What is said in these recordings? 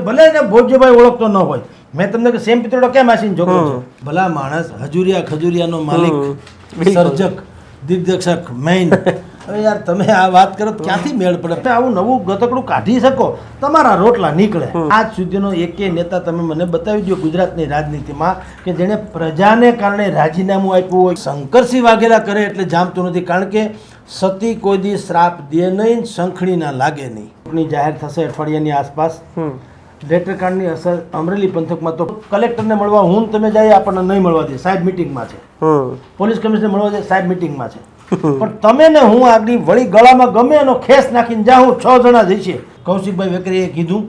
ભલે ને ભોજ્યભાઈ ઓળખતો ન હોય. મેં તમને કે સેમ પિત્રોડો કેમ આસીન જોગો છે? ભલા માણસ હજુરિયા ખજુરિયાનો માલિક સર્જક દિગ્દર્શક મેઇન. હવે યાર તમે આ વાત કરો ક્યાંથી મેળ પડે? આવું નવું ગતકડું કાઢી શકો તમારા રોટલા નીકળે. આજ સુધીનો એકે નેતા તમે મને બતાવી દો ગુજરાતની રાજનીતિમાં કે જેણે પ્રજાને કારણે રાજીનામું આપ્યું હોય. શંકરસિંહ વાઘેલા કરે એટલે જામતું નથી કારણ કે સતી કોઈ દી શ્રાપ દે નહીં શંખણી ના લાગે નહીં. જાહેર થશે અઠવાડિયાની આસપાસ. હમ લેટર કાર્ડની અસર અમરેલી પંથકમાં તો કલેક્ટરને મળવા હું તમે જાય આપણને નહીં મળવા દે સાહેબ મિટિંગમાં છે. પોલીસ કમિશનર મળવા દે સાહેબ મિટિંગમાં છે. પણ તમે ને હું આગળ વળી ગળામાં ગમે એનો ખેસ નાખીને જાઉં છ જણા જઈશે કૌશિકભાઈ વેકરીએ કીધું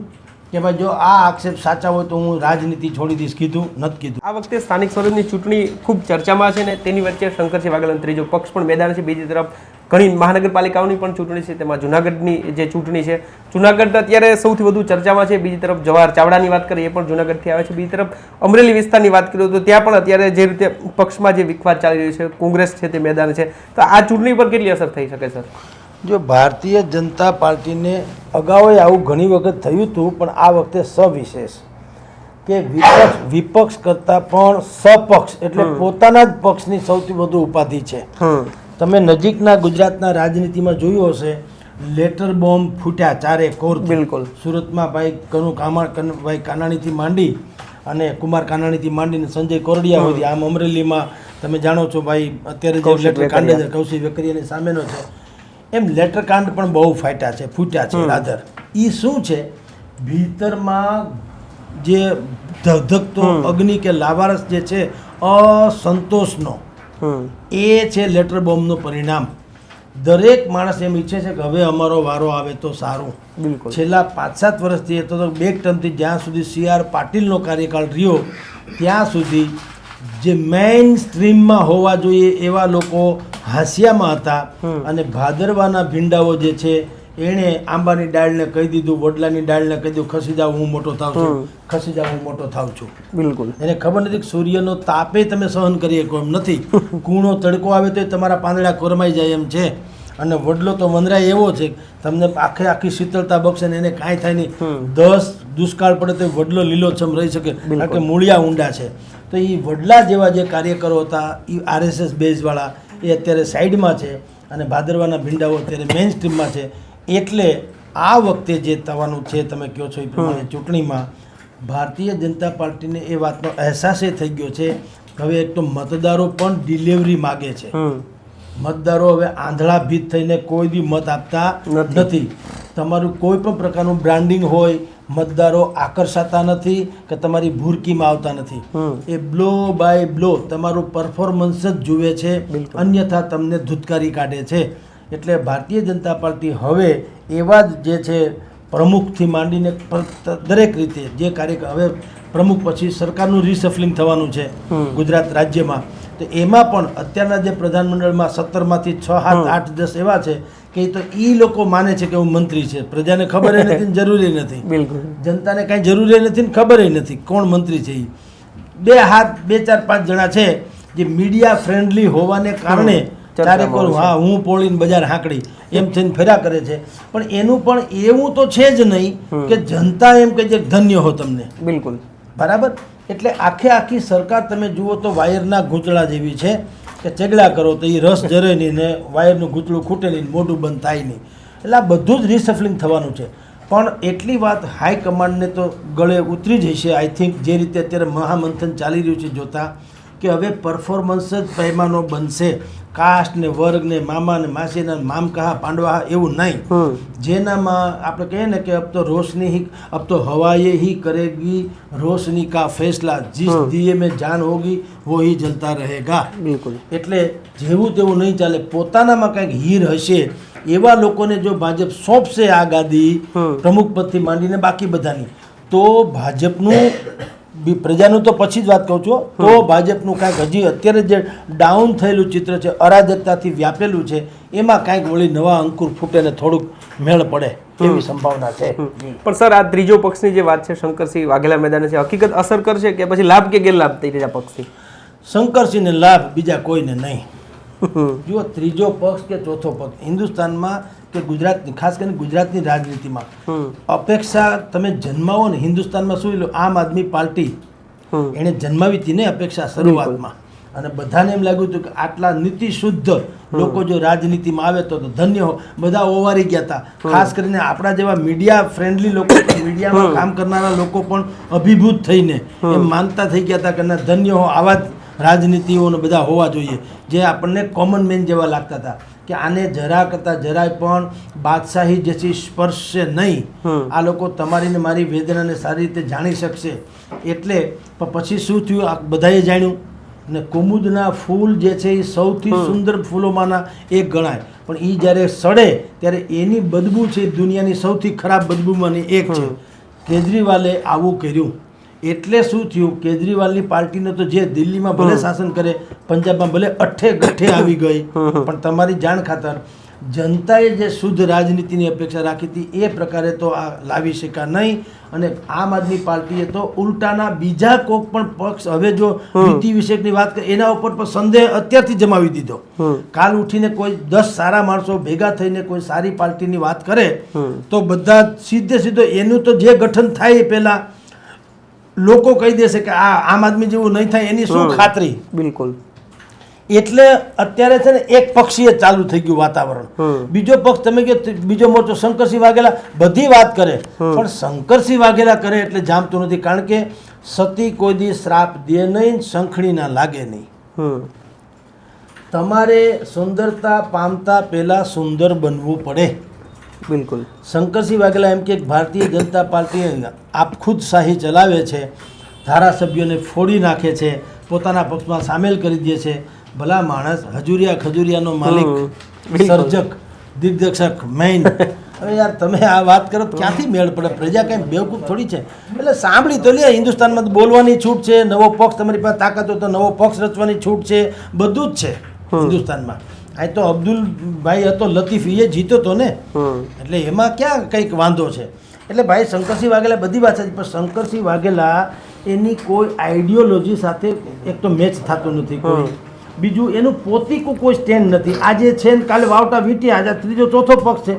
કે ભાઈ જો આ આક્ષેપ સાચા હોય તો હું રાજનીતિ છોડી દઈશ કીધું નથી કીધું. આ વખતે સ્થાનિક સ્વરાજની ચૂંટણી ખૂબ ચર્ચામાં છે ને તેની વચ્ચે શંકરસિંહ વાઘેલાનો ત્રીજો પક્ષ પણ મેદાન છે. બીજી તરફ ઘણી મહાનગરપાલિકાઓની પણ ચૂંટણી છે તેમાં જુનાગઢની જે ચૂંટણી છે જુનાગઢ અત્યારે સૌથી વધુ ચર્ચામાં છે. બીજી તરફ જવાહર ચાવડાની વાત કરીએ એ પણ જુનાગઢથી આવે છે. બીજી તરફ અમરેલી વિસ્તારની વાત કરીએ તો ત્યાં પણ અત્યારે જે રીતે પક્ષમાં જે વિખવાદ ચાલી રહ્યો છે કોંગ્રેસ છે તે મેદાન છે. તો આ ચૂંટણી પર કેટલી અસર થઈ શકે સર? જો ભારતીય જનતા પાર્ટીને અગાઉ આવું ઘણી વખત થયું હતું પણ આ વખતે સવિશેષ કે વિપક્ષ વિપક્ષ કરતાં પણ સપક્ષ એટલે પોતાના જ પક્ષની સૌથી વધુ ઉપાધિ છે. હમ. તમે નજીકના ગુજરાતના રાજનીતિમાં જોયું હશે લેટર બોમ્બ ફૂટ્યા ચારે કોર બિલકુલ. સુરતમાં ભાઈ કનુ કામા ભાઈ કાનાણીથી માંડી અને કુમાર કાનાણીથી માંડીને સંજય કોરડિયા સુધી આમ અમરેલીમાં તમે જાણો છો ભાઈ અત્યારે જે લેટર કાંડ છે કૌશિક વેકરીયાની સામેનો છે. એમ લેટર કાંડ પણ બહુ ફાટ્યા છે ફૂટ્યા છે રાધર. એ શું છે? ભીતરમાં જે ધધકતો અગ્નિ કે લાવારસ જે છે અસંતોષનો. એ છે લેટર બોમ્બનું પરિણામ. દરેક માણસ એમ ઈચ્છે છે કે હવે અમારો વારો આવે તો સારું. બિલકુલ. છેલ્લા પાંચ સાત વર્ષથી તો બે ટર્મથી જ્યાં સુધી સી આર પાટીલનો કાર્યકાળ રહ્યો ત્યાં સુધી જે મેઇન સ્ટ્રીમમાં હોવા જોઈએ એવા લોકો હાસ્યામાં હતા અને ભાદરવાના ભીંડાઓ જે છે એણે આંબાની ડાળને કહી દીધું વડલાની ડાળને કહી દીધું ખસી જાવ હું મોટો થાવ છું. ખસી જાવ હું મોટો થાવ છું. બિલકુલ. એને ખબર નથી કે સૂર્યનો તાપે તમે સહન કરી શકો એમ નથી. કૂણો તડકો આવે તો તમારા પાંદડા કોરમાઈ જાય એમ છે. અને વડલો તો વનરાય એવો છે કે તમને આખે આખી શીતળતા બક્ષે ને એને કાંઈ થાય નહીં. દસ દુષ્કાળ પડે તો વડલો લીલોછમ રહી શકે. કારણ કે મૂળિયા ઊંડા છે. તો એ વડલા જેવા જે કાર્યકરો હતા એ આરએસએસ બેઝવાળા એ અત્યારે સાઈડમાં છે અને ભાદરવાના ભીંડાઓ અત્યારે મેઇન સ્ટ્રીમમાં છે. એટલે આ વખતે જે થવાનું છે તમે કહો છો એ પ્રમાણે ચૂંટણીમાં ભારતીય જનતા પાર્ટીને એ વાતનો અહેસાસ એ થઈ ગયો છે. હવે એક તો મતદારો પણ ડિલિવરી માગે છે. મતદારો હવે આંધળા ભીત થઈને કોઈ બી મત આપતા. નથી. તમારું કોઈ પણ પ્રકારનું બ્રાન્ડિંગ હોય મતદારો આકર્ષાતા નથી કે તમારી ભૂરકીમાં આવતા નથી. એ બ્લો બાય બ્લો તમારું પરફોર્મન્સ જ જુએ છે. અન્યથા તમને ધૂતકારી કાઢે છે. એટલે ભારતીય જનતા પાર્ટી હવે એવા જ જે છે પ્રમુખથી માંડીને દરેક રીતે જે કાર્ય હવે પ્રમુખ પછી સરકારનું રિસફલિંગ થવાનું છે ગુજરાત રાજ્યમાં. તો એમાં પણ અત્યારના જે પ્રધાનમંડળમાં સત્તરમાંથી છ સાત આઠ દસ એવા છે કે એ તો એ લોકો માને છે કે હું મંત્રી છે. પ્રજાને ખબર નથી ને જરૂરી નથી. જનતાને કાંઈ જરૂરી નથી ને ખબર નથી કોણ મંત્રી છે એ બે હાથ બે ચાર પાંચ જણા છે જે મીડિયા ફ્રેન્ડલી હોવાને કારણે ચર્ચામાં ચારે કોર હા હું પોળીને બજાર હાંકડી એમ થઈને ફેરા કરે છે. પણ એનું પણ એવું તો છે જ નહીં કે જનતા એમ કે જે ધન્ય હો તમને. બિલકુલ. બરાબર? એટલે આખે આખી સરકાર તમે જુઓ તો વાયરના ગૂંચળા જેવી છે કે ચગડા કરો તો એ રસ જરે નહીં ને વાયરનું ગૂંચળું ખૂટે નહીં મોઢું બંધ થાય નહીં. એટલે આ બધું જ રિસફલિંગ થવાનું છે. પણ એટલી વાત હાઈકમાન્ડને તો ગળે ઉતરી જશે. આઈ થિંક જે રીતે અત્યારે મહામંથન ચાલી રહ્યું છે જોતા કે હવે પરફોર્મન્સ જ પહેમાનો બનશે. કાસ્ટ ને વર્ગ ને મામા ને માસીના મામકાહા પાંડવા એવું નહીં. જેનામાં આપણે કહીએ ને કે અબ તો રોશની હી અબ તો હવાએ હી કરેગી રોશની કા ફેસલા જીસ દિયે મેં જાન હોગી વો હી જલતા રહેગા. બિલકુલ. એટલે જેવું તેવું નહીં ચાલે પોતાનામાં કંઈક હીર હશે એવા લોકોને જો ભાજપ સોંપશે આ ગાદી પ્રમુખ પદથી માંડીને બાકી બધાની તો ભાજપનું પ્રજાનું તો પછી જ વાત કહું છું તો ભાજપનું કાંઈક હજી અત્યારે જે ડાઉન થયેલું ચિત્ર છે અરાજકતાથી વ્યાપેલું છે એમાં કાંઈક વળી નવા અંકુર ફૂટે ને થોડુંક મેળ પડે એવી સંભાવના છે. પણ સર આ ત્રીજો પક્ષની જે વાત છે શંકરસિંહ વાઘેલા મેદાને છે હકીકત અસર કરશે કે પછી લાભ કે ગેરલાભ થઈ રહ્યા પક્ષથી? શંકરસિંહને લાભ બીજા કોઈને નહીં. જુઓ ત્રીજો પક્ષ કે ચોથો પક્ષ હિન્દુસ્તાનમાં કે ગુજરાતની ખાસ કરીને ગુજરાતની રાજનીતિમાં અપેક્ષા તમે જન્માવો ને હિન્દુસ્તાનમાં શું લો આમ આદમી પાર્ટી એણે જન્માવી હતી ને અપેક્ષા શરૂઆતમાં. અને બધાને એમ લાગ્યું હતું કે આટલા નીતિ શુદ્ધ લોકો જો રાજનીતિમાં આવે તો તો ધન્ય હો બધા ઓવારી ગયા હતા. ખાસ કરીને આપણા જેવા મીડિયા ફ્રેન્ડલી લોકો મીડિયામાં કામ કરનારા લોકો પણ અભિભૂત થઈને એમ માનતા થઈ ગયા હતા કે ના ધન્ય હો આવા જ રાજનીતિઓને બધા હોવા જોઈએ. જે આપણને કોમન મેન જેવા લાગતા હતા. કે આને જરા કરતાં જરાય પણ બાદશાહી જેથી સ્પર્શશે નહીં. આ લોકો તમારી ને મારી વેદનાને સારી રીતે જાણી શકશે. એટલે પછી શું થયું? આ બધાએ જાણ્યું. ને કુમુદના ફૂલ જે છે એ સૌથી સુંદર ફૂલોમાંના એક ગણાય. પણ એ જ્યારે સડે ત્યારે એની બદબુ છે એ દુનિયાની સૌથી ખરાબ બદબુમાંની એક છે. કેજરીવાલે આવું કર્યું. એટલે શું થયું? કેજરીવાલની પાર્ટીને તો જે દિલ્હીમાં ભલે શાસન કરે પંજાબમાં ભલે અઠે ગઠે આવી ગઈ પણ તમારી જાણ ખાતર જનતાએ જે શુદ્ધ રાજનીતિની અપેક્ષા રાખી હતી એ પ્રકારે તો આ લાવી શકા નહીં. અને આમ આદમી પાર્ટીએ તો ઉલટાના બીજા કોક પણ પક્ષ હવે જો નીતિ વિષયકની વાત કરે એના ઉપર પણ સંદેહ અત્યારથી જમાવી દીધો. કાલ ઉઠીને કોઈ દસ સારા માણસો ભેગા થઈને કોઈ સારી પાર્ટીની વાત કરે તો બધા સીધે સીધો એનું તો જે ગઠન થાય એ પહેલા લોકો કહી દેશે કે આ આમ આદમી જેવું નહીં થાય એની શું ખાતરી? બિલકુલ. એટલે અત્યારે છે ને એક પક્ષીય ચાલુ થઈ ગયું વાતાવરણ. બીજો પક્ષ તમે કે બીજો મોરચો શંકરસિંહ વાઘેલા બધી વાત કરે. પણ શંકરસિંહ વાઘેલા કરે એટલે જામતું નથી. કારણ કે સતી કોઈ દી શ્રાપ દે નહીં શંખણી ના લાગે નહીં. તમારે સુંદરતા પામતા પહેલા સુંદર બનવું પડે. બિલકુલ. શંકરસિંહ વાઘેલા એમ કે ભારતીય જનતા પાર્ટી આપ ખુદ શાહી ચલાવે છે ધારાસભ્યોને ફોડી નાખે છે પોતાના પક્ષમાં સામેલ કરી દે છે. ભલા માણસ હજુરિયા ખજુરિયાનો માલિક સર્જક દિગ્દર્શક મેઇન. હવે યાર તમે આ વાત કરો ક્યાંથી મેળ પડે? પ્રજા કંઈ બેવકૂફ થોડી છે? એટલે સાંભળી તો લે હિન્દુસ્તાનમાં બોલવાની છૂટ છે નવો પક્ષ તમારી પાસે તાકાત હોય તો નવો પક્ષ રચવાની છૂટ છે બધું જ છે હિન્દુસ્તાનમાં. આ તો અબ્દુલ ભાઈ હતો લતીફ એ જીતો તો ને? એટલે એમાં ક્યાં કંઈક વાંધો છે? એટલે ભાઈ શંકરસિંહ વાઘેલા બધી વાત સાચી પણ શંકરસિંહ વાઘેલા એની કોઈ આઈડિયોલોજી સાથે એક તો મેચ થતું નથી કોઈ. બીજું એનું પોતીકું કોઈ સ્ટેન્ડ નથી. આજે છે ને કાલે વાવટા વીટી આજે ત્રીજો ચોથો પક્ષ છે.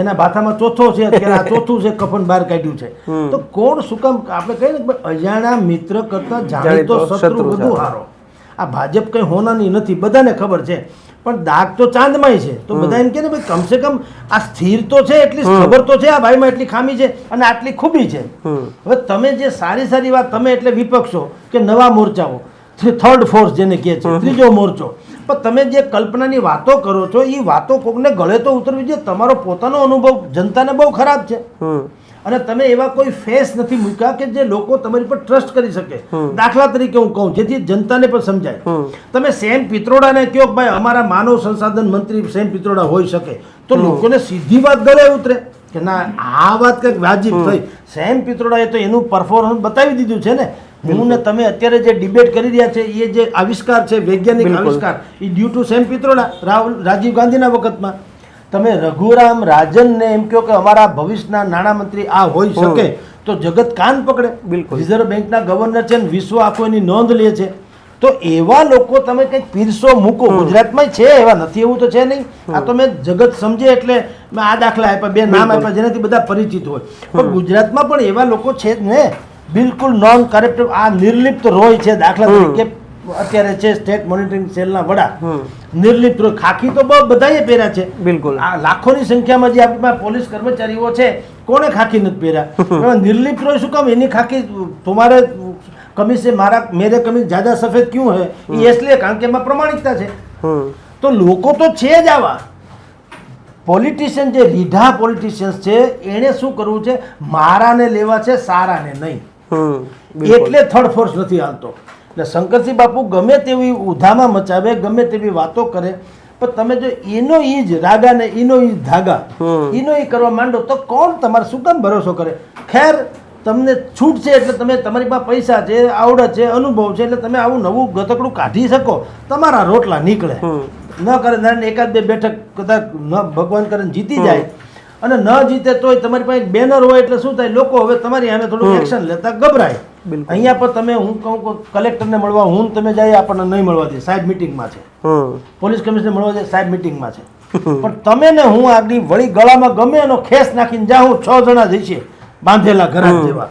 એના ભાથામાં ચોથો છે અત્યારે આ ચોથું છે કફન બહાર કાઢ્યું છે. તો કોણ શું કામ આપણે કહીએ ને કે અજાણ્યા મિત્ર કરતા જાણીતો શત્રુ વધુ. હારો. આ ભાજપ કંઈ હોનાની નથી બધાને ખબર છે. પણ દાગ તો ચાંદમાંય છે. તો બધા એમ કે ને ભાઈ કમસે કમ આ સ્થિર તો છે એટલી ખબર તો છે આ ભાઈમાં એટલી ખામી છે અને આટલી ખૂબી છે. હવે તમે જે સારી સારી વાત તમે એટલે વિપક્ષો કે નવા મોરચાઓ થર્ડ ફોર્સ જેને કહે છે ત્રીજો મોરચો. પણ તમે જે કલ્પનાની વાતો કરો છો એ વાતો કોકને ગળે તો ઉતરવી જોઈએ. તમારો પોતાનો અનુભવ જનતાને બહુ ખરાબ છે. અને તમે એવા કોઈ ફેસ નથી મૂક્યા કે જે લોકો તમારી પર ટ્રસ્ટ કરી શકે. દાખલા તરીકે હું કહું જેથી જનતાને પણ સમજાય. તમે સેમ પિત્રોડાને કહો કે ભાઈ અમારા માનવ સંસાધન મંત્રી સેમ પિત્રોડા હોઈ શકે. તો લોકોને સીધી વાત ગળે ઉતરે કે ના આ વાત કંઈક વાજિબ થઈ. સેમ પિત્રોડાએ તો એનું પરફોર્મન્સ બતાવી દીધું છે ને. હું ને તમે અત્યારે જે ડિબેટ કરી રહ્યા છે એ જે આવિષ્કાર છે વૈજ્ઞાનિક આવિષ્કાર એ ડ્યુ ટુ સેમ પિત્રોડા રાહુલ રાજીવ ગાંધીના વખતમાં. તમે રઘુરામ રાજનને એમ કહો કે અમારા ભવિષ્યના નાણામંત્રી આ હોઈ શકે તો જગત કાન પકડે. બિલકુલ. રિઝર્વ બેંકના ગવર્નર છે વિશ્વ આખો એની નોંધ લે છે. તો એવા લોકો તમે કંઈક પીરસો મૂકો. ગુજરાતમાં છે એવા નથી એવું તો છે નહીં. આ તો મેં જગત સમજે એટલે મેં આ દાખલા આપ્યા બે નામ આપ્યા જેનાથી બધા પરિચિત હોય. પણ ગુજરાતમાં પણ એવા લોકો છે ને. બિલકુલ નોન કરેક્ટિવ આ નિર્લિપ્ત રોય છે દાખલા તરીકે. અત્યારે છે સ્ટેટ મોનિટરિંગ સેલના વડા. નિર્લિપ્ત ખાખી તો બહુ બધાએ પહેર્યા છે. બિલકુલ. આ લાખોની સંખ્યામાં જે આપણી પોલીસ કર્મચારીઓ છે કોને ખાખી નથી પહેર્યા? નિર્લિપ્ત શું કામ? એની ખાખી તમારે કમી મારા મેરે કમી જ્યાદા સફેદ ક્યું હે? એ એટલે કારણ કે એમાં પ્રમાણિકતા છે. તો લોકો તો છે જ આવા. પોલિટિશિયન જે રીઢા પોલિટિશિયન્સ છે એણે શું કરવું છે? મારાને લેવા છે સારાને નહીં. એટલે થર્ડ ફોર્સ નથી આવતો એટલે શંકરસિંહ બાપુ ગમે તેવી ઉધામાં મચાવે ગમે તેવી વાતો કરે પણ તમે જો એનો ઈ જ રાગા ને એનો ઈ ધાગા. એનો ઈ કરવા માંડો તો કોણ તમારે શું કામ ભરોસો કરે? ખેર તમને છૂટ છે એટલે તમે તમારી પાસે પૈસા છે આવડત છે અનુભવ છે એટલે તમે આવું નવું ગતકડું કાઢી શકો તમારા રોટલા નીકળે. ન કરે નારાયણ એકાદ બે બેઠક કદાચ ન ભગવાન કરે ને જીતી જાય. અને ન જીતે તોય તમારી પાસે બેનર હોય એટલે શું થાય? લોકો હવે તમારી સામે થોડું એક્શન લેતા ગભરાય. અહીંયા પણ તમે હું કહું કે કલેક્ટરને મળવા હું તમે જાય આપણને નહીં મળવા દે સાહેબ મિટિંગમાં છે. પોલીસ કમિશનર મળવા દે સાહેબ મિટિંગમાં છે. પણ તમે ને હું આગળ વળી ગળામાં ગમે એનો ખેસ નાખીને જાઉં છ જણા જઈશે બાંધેલા ઘર જેવા.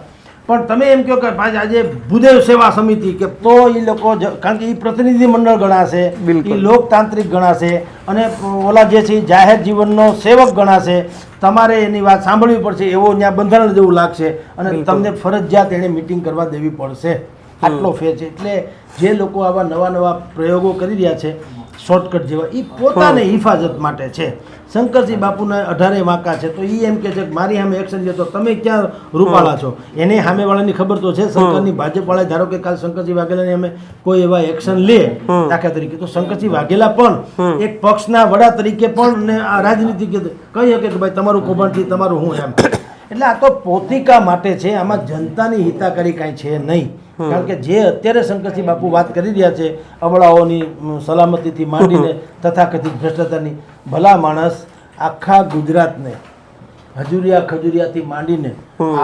પણ તમે એમ કહો કે ભાઈ આજે ભૂદેવ સેવા સમિતિ કે તો એ લોકો કારણ કે એ પ્રતિનિધિ મંડળ ગણાશે. એ લોકતાંત્રિક ગણાશે અને ઓલા જે છે એ જાહેર જીવનનો સેવક ગણાશે. તમારે એની વાત સાંભળવી પડશે એવો ત્યાં બંધારણ જેવું લાગશે અને તમને ફરજિયાત એને મિટિંગ કરવા દેવી પડશે. આટલો ફેર છે એટલે જે લોકો આવા નવા નવા પ્રયોગો કરી રહ્યા છે શોર્ટકટ જેવા એ પોતાની હિફાજત માટે છે. શંકરસિંહ બાપુના અઢારે વાંકા છે તો એ એમ કે છે કે મારી સામે એક્શન લે તો તમે ક્યાં રૂપાળા છો? એને સામેવાળાની ખબર તો છે શંકરની ભાજપવાળા ધારો કે કાલ શંકરસિંહ વાઘેલાની અમે કોઈ એવા એક્શન લે દાખલા તરીકે તો શંકરસિંહ વાઘેલા પણ એક પક્ષના વડા તરીકે પણ ને આ રાજનીતિ કહી શકે કે ભાઈ તમારું કૌભાંડથી તમારું હું એમ. એટલે આ તો પોતિકા માટે છે આમાં જનતાની હિતાકારી કાંઈ છે નહીં. કારણ કે જે અત્યારે શંકરસિંહ બાપુ વાત કરી રહ્યા છે અબળાઓની સલામતીથી માંડીને તથાકથિત ભ્રષ્ટાચારની ભલા માણસ આખા ગુજરાતને હજુરિયા ખજુરિયાથી માંડીને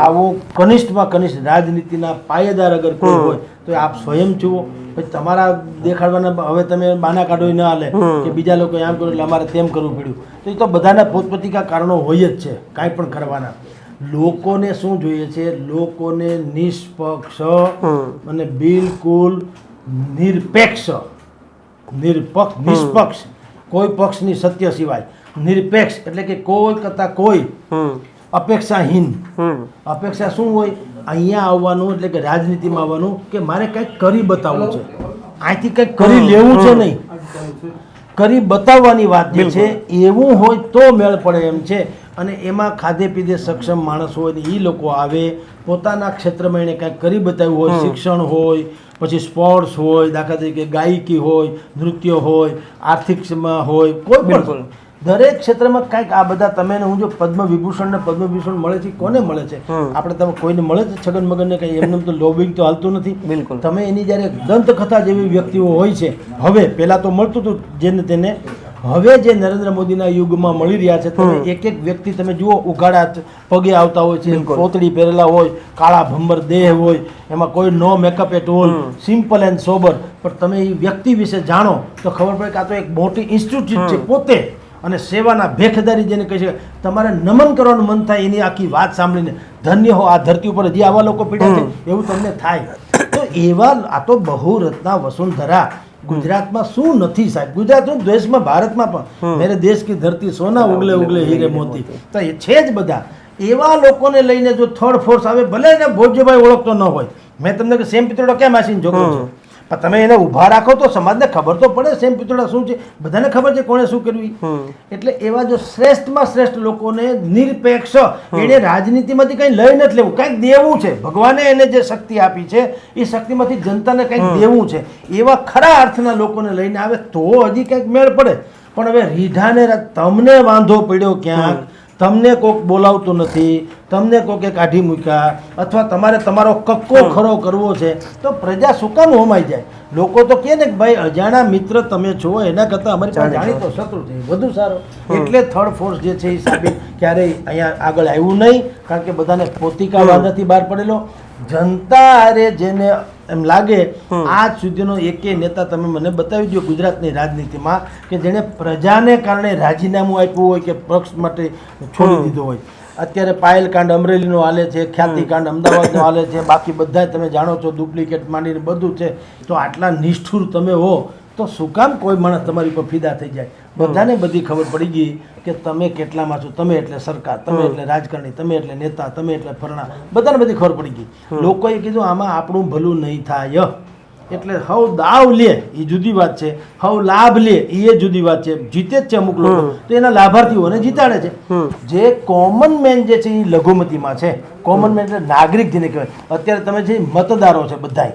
આવો કનિષ્ઠમાં કનિષ્ઠ રાજનીતિના પાયેદાર અગર કોઈ હોય તો આપ સ્વયં જુઓ. પછી તમારા દેખાડવાના હવે તમે બાના કાઢો ના હાલે કે બીજા લોકો આમ કર્યું એટલે અમારે તેમ કરવું પડ્યું. તો એ તો બધાના પોતપોતિકા કારણો હોય જ છે કાંઈ પણ કરવાના. લોકોને શું જોઈએ છે? લોકોને નિષ્પક્ષ અને બિલકુલ નિરપેક્ષ. નિરપક્ષ નિષ્પક્ષ. કોઈ પક્ષની સત્ય સિવાય. નિરપેક્ષ એટલે કે કોઈ કરતાં કોઈ અપેક્ષાહીન. અપેક્ષા શું હોય? અહીંયા આવવાનું એટલે કે રાજનીતિમાં આવવાનું કે મારે કંઈક કરી બતાવવું છે. અહીંથી કંઈક કરી લેવું છે નહીં. કરી બતાવવાની વાત જે છે એવું હોય તો મેળ પડે એમ છે. અને એમાં ખાધે પીધે સક્ષમ માણસ હોય ને એ લોકો આવે પોતાના ક્ષેત્રમાં એને કંઈક કરી બતાવ્યું હોય શિક્ષણ હોય પછી સ્પોર્ટ્સ હોય દાખલા તરીકે ગાયકી હોય નૃત્ય હોય આર્થિકમાં હોય કોઈ. પણ દરેક ક્ષેત્રમાં કાંઈક આ બધા તમે હું જો પદ્મ વિભૂષણ ને પદ્મ વિભૂષણ મળે છે કોને મળે છે? આપણે તમે કોઈને મળે છે છગન મગન ને કઈ એમને તો લોબિંગ તો હાલતું નથી. બિલકુલ. તમે એની જ્યારે દંતકથા જેવી વ્યક્તિઓ હોય છે હવે પહેલાં તો મળતું હતું જેને તેને હવે જે નરેન્દ્ર મોદીના યુગમાં મળી રહ્યા છે તમે એક એક વ્યક્તિ તમે જુઓ ઉઘાડા પગે આવતા હોય છે પોતળી પહેરેલા હોય કાળા ભંબર દેહ હોય એમાં કોઈ no makeup at all simple and sober પણ તમે એ વ્યક્તિ વિશે જાણો તો ખબર પડે કે આ તો એક મોટી ઇન્સ્ટિટ્યૂટ છે પોતે. અને સેવાના ભેખદારી જેને કહે છે તમારે નમન કરવાનું મન થાય એની આખી વાત સાંભળીને. ધન્ય હો આ ધરતી ઉપર હજી આવા લોકો પીડ્યા છે એવું તમને થાય. તો એવા આ તો બહુરત્ના વસુંધરા ગુજરાતમાં શું નથી સાહેબ? ગુજરાત શું દેશમાં ભારતમાં પણ. મેરે દેશ કી ધરતી સોના ઉગલે ઉગલે હીરે મોતી. તો એ છે જ બધા. એવા લોકોને લઈને જો થર્ડ ફોર્સ આવે ભલે ને ભોજ્યભાઈ ઓળખતો ન હોય. મેં તમને કે સેમ પિત્રોડો કેમ આસીને જોગો છે? પણ તમે એને ઊભા રાખો તો સમાજને ખબર તો પડે સેમ પિત્રોડા શું છે? બધાને ખબર છે કોણે શું કર્યું એટલે એવા જો શ્રેષ્ઠમાં શ્રેષ્ઠ લોકોને નિરપેક્ષ એને રાજનીતિમાંથી કંઈ લઈ નથી લેવું. કંઈક દેવું છે. ભગવાને એને જે શક્તિ આપી છે એ શક્તિમાંથી જનતાને કંઈક દેવું છે. એવા ખરા અર્થના લોકોને લઈને આવે તો હજી કંઈક મેળ પડે. પણ હવે રીઢાને તમને વાંધો પડ્યો ક્યાંક? તમને કોક બોલાવતું નથી તમને કોકે કાઢી મૂક્યા અથવા તમારે તમારો કક્કો ખરો કરવો છે તો પ્રજા શું કામ હોમાઈ જાય? લોકો તો કહે ને કે ભાઈ અજાણા મિત્ર તમે છો એના કરતાં અમારી પાસે જાણીતો શત્રુ છે વધુ સારો. એટલે થર્ડ ફોર્સ જે છે એ સાબિત ક્યારેય અહીંયા આગળ આવ્યું નહીં કારણ કે બધાને પોતિકા નથી બહાર પડેલો. જનતા અરે જેને એમ લાગે આજ સુધીનો એકે નેતા તમે મને બતાવી દો ગુજરાતની રાજનીતિમાં કે જેણે પ્રજાને કારણે રાજીનામું આપ્યું હોય કે પક્ષ માટે છોડી દીધો હોય. અત્યારે પાયલ કાંડ અમરેલીનો હાલે છે ખ્યાતિ કાંડ અમદાવાદનો હાલે છે બાકી બધા તમે જાણો છો ડુપ્લિકેટ માંડીને બધું છે. તો આટલા નિષ્ઠુર તમે હો. તો શું કામ કોઈ માણસ તમારી પર ફિદા થઈ જાય? બધાને બધી ખબર પડી ગઈ કે તમે કેટલામાં છો? તમે એટલે સરકાર તમે એટલે રાજકારણી તમે એટલે નેતા તમે એટલે ફરણા. બધાને બધી ખબર પડી ગઈ. લોકોએ કીધું આમાં આપણું ભલું નહીં થાય. એટલે હવ દાવ લે એ જુદી વાત છે. હવ લાભ લે એ જુદી વાત છે. જીતે જ છે અમુક લોકો. તો એના લાભાર્થીઓને જીતાડે છે. જે કોમન મેન જે છે એ લઘુમતીમાં છે. કોમન મેન એટલે નાગરિક જેને કહેવાય. અત્યારે તમે જે મતદારો છે બધાય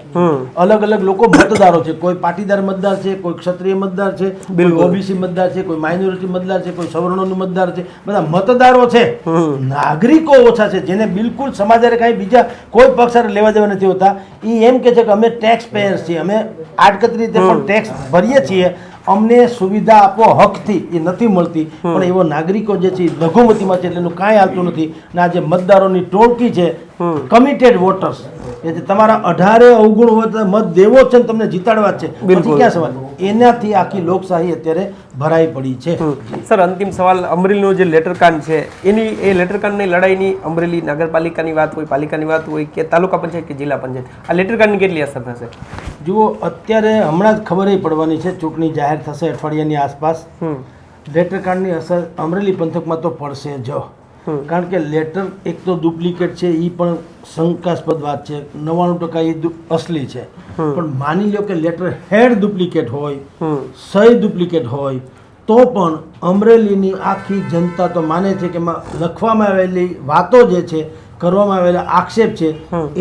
અલગ અલગ લોકો મતદારો છે. કોઈ પાટીદાર મતદાર છે કોઈ ક્ષત્રિય મતદાર છે કોઈ ઓબીસી મતદાર છે કોઈ માઇનોરિટી મતદાર છે કોઈ સવર્ણોનું મતદાર છે. બધા મતદારો છે. નાગરિકો ઓછા છે જેને બિલકુલ સમાજે કાંઈ બીજા કોઈ પક્ષ સાથે લેવા દેવા નથી હોતા. એ એમ કે છે કે અમે ટેક્સ પેયર્સ છીએ. અમે આડકતરી રીતે પણ ટેક્સ ભરીએ છીએ. અમને સુવિધા આપો હકથી. એ નથી મળતી. પણ એવો નાગરિકો જે છે લઘુમતીમાં છે એટલે એનું કાંઈ હાલતું નથી. ને આ જે મતદારોની ટોળકી છે કમિટેડ વોટર્સ એ તમારા અઢારે અવગુણ હોય તો મત દેવો છે ને તમને જીતાડવા છે. બિલકુલ. ક્યાં સવાલ? એનાથી આખી લોકશાહી અત્યારે ભરાઈ પડી છે. સર અંતિમ સવાલ અમરેલીનો જે લેટર કાંડ છે એની એ લેટર કાંડની લડાઈની અમરેલી નગરપાલિકાની વાત હોય પાલિકાની વાત હોય કે તાલુકા પંચાયત કે જિલ્લા પંચાયત આ લેટર કાંડની કેટલી અસર થશે? જુઓ અત્યારે હમણાં જ ખબર પડવાની છે ચૂંટણી જાહેર થશે અઠવાડિયાની આસપાસ. લેટરકાંડની અસર અમરેલી પંથકમાં તો પડશે જ. કારણ કે લેટર એક તો ડુપ્લિકેટ છે એ પણ શંકાસ્પદ વાત છે. નવ્વાણું ટકા એ અસલી છે. પણ માની લો કે લેટર હેડ ડુપ્લિકેટ હોય સહી ડુપ્લિકેટ હોય તો પણ અમરેલીની આખી જનતા તો માને છે કે એમાં લખવામાં આવેલી વાતો જે છે કરવામાં આવેલા આક્ષેપ છે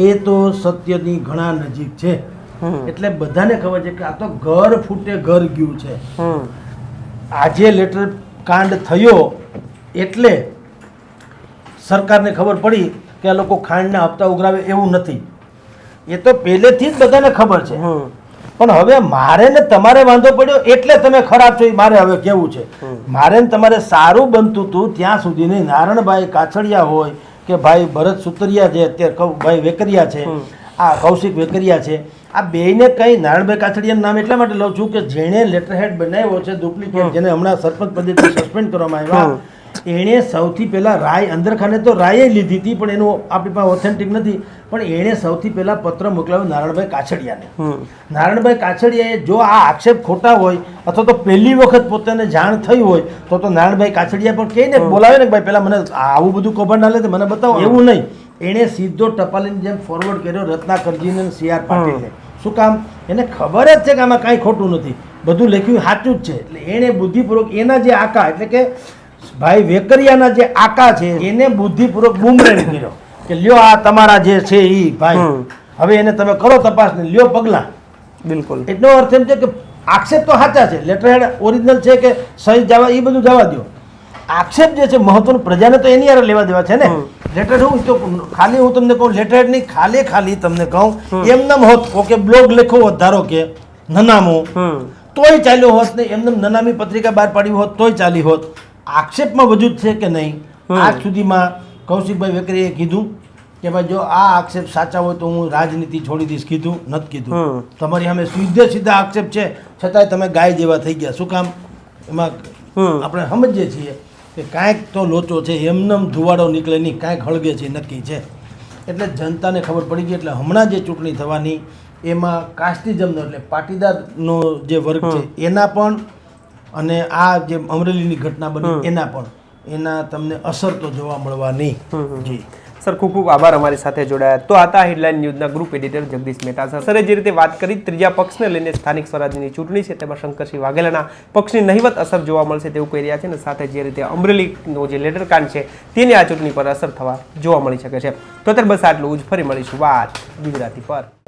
એ તો સત્યની ઘણા નજીક છે. એટલે બધાને ખબર છે કે આ તો ઘર ફૂટે ઘર ગયું છે. આજે લેટર કાંડ થયો એટલે સરકારને ખબર પડી કે આ લોકો ખાંડના હપ્તા ઉઘરાવે એવું નથી. એ તો પહેલેથી જ બધાને ખબર છે. પણ હવે મારે ને તમારે વાંધો પડ્યો એટલે તમે ખરાબ છો એ મારે હવે કેવું છે. મારે ને તમારે સારું બનતું હતું ત્યાં સુધી નહીં નારણભાઈ કાછડિયા હોય કે ભાઈ ભરત સુતરિયા છે અત્યારે ભાઈ વેકરિયા છે આ કૌશિક વેકરિયા છે આ બેયને કંઈ નારણભાઈ કાછડિયાનું નામ એટલા માટે લઉં છું કે જેણે લેટરહેડ બનાવ્યો છે ડુપ્લિકેટ જેને હમણાં સરપંચ પદેથી સસ્પેન્ડ કરવામાં આવ્યા. એણે સૌથી પહેલા રાય અંદરખાને તો રાયે લીધી હતી પણ એનું આપણી પાસે ઓથેન્ટિક નથી. પણ એણે સૌથી પહેલા પત્ર મોકલાવ્યો નારાયણભાઈ કાછડિયાને. નારાયણભાઈ કાછડિયાએ જો આ આક્ષેપ ખોટા હોય અથવા તો પહેલી વખત પોતાને જાણ થઈ હોય તો તો નારાયણભાઈ કાછડિયા પણ કહે ને બોલાવે ને ભાઈ પહેલાં મને આવું બધું કૌભાંડ ના લે મને બતાવો. એવું નહીં. એણે સીધો ટપાલીની જેમ ફોરવર્ડ કર્યો રત્નાકરજીને સી આર પાટીલને. શું કામ? એને ખબર જ છે કે આમાં કાંઈ ખોટું નથી. બધું લખ્યું સાચું જ છે. એટલે એણે બુદ્ધિપૂર્વક એના જે આકા એટલે કે ભાઈ વેકરિયાના જે આકા છે એને બુદ્ધિપૂર્વક બુમરેણ કર્યો. કે લ્યો આ તમારા જે છે એ ભાઈ. હવે એને તમે કરો તપાસ ને લ્યો પગલાં. બિલકુલ. એટલો અર્થ એમ છે કે આક્ષેપ તો સાચા છે લેટર હેડ ઓરિજિનલ છે કે સહી જવા એ બધું જવા દો આક્ષેપ જે છે મહત્વનું પ્રજાને તો એની હારે લેવા દેવા છે ને? લેટર હું તો ખાલી હું તમને કહું લેટર હેડ નહીં ખાલી ખાલી તમને કહું એમનેમ હોત ઓકે બ્લોગ લખો હોત ધારો કે નનામું તોય ચાલ્યો હોત ને એમને નનામી પત્રિકા બહાર પાડી હોત તોય ચાલી હોત. આક્ષેપમાં વજૂદ છે કે નહીં? આજ સુધીમાં કૌશિકભાઈ વેકરીએ કીધું કે ભાઈ જો આ આક્ષેપ સાચા હોય તો હું રાજનીતિ છોડી દઈશ કીધું નથી કીધું. તમારી સામે સીધે સીધા આક્ષેપ છે છતાંય તમે ગાય જેવા થઈ ગયા. શું કામ? એમાં આપણે સમજીએ છીએ કે કાંઈક તો લોચો છે એમનેમ ધુવાડો નીકળે નહીં કાંઈક હળગે છે નક્કી છે. એટલે જનતાને ખબર પડી ગઈ એટલે હમણાં જે ચૂંટણી થવાની એમાં કાસ્ટિઝમનો એટલે પાટીદારનો જે વર્ગ છે એના પણ અને આ જે અમરેલીની ઘટના બની એના પણ એના તમને અસર તો જોવા મળવાની જી. સર ખૂબ ખૂબ આભાર અમારી સાથે જોડાયા. તો આ હતા headline ન્યૂઝના group editor Jagdish Mehta sir. સરે જે રીતે વાત કરી ત્રીજા પક્ષને લઈને સ્થાનિક સ્વરાજ્યની ચૂંટણી છે તેમાં શંકરસિંહ વાઘેલાના પક્ષની નહિવત અસર જોવા મળશે તેવું કહી રહ્યા છે અને સાથે જે રીતે અમરેલીનો જે લેટર કાન છે તેની આ ચૂંટણી પર અસર થવા જોવા મળી શકે છે. તો અત્યારે બસ આટલું જ. ફરી મળીશું વાત ગુજરાતી પર.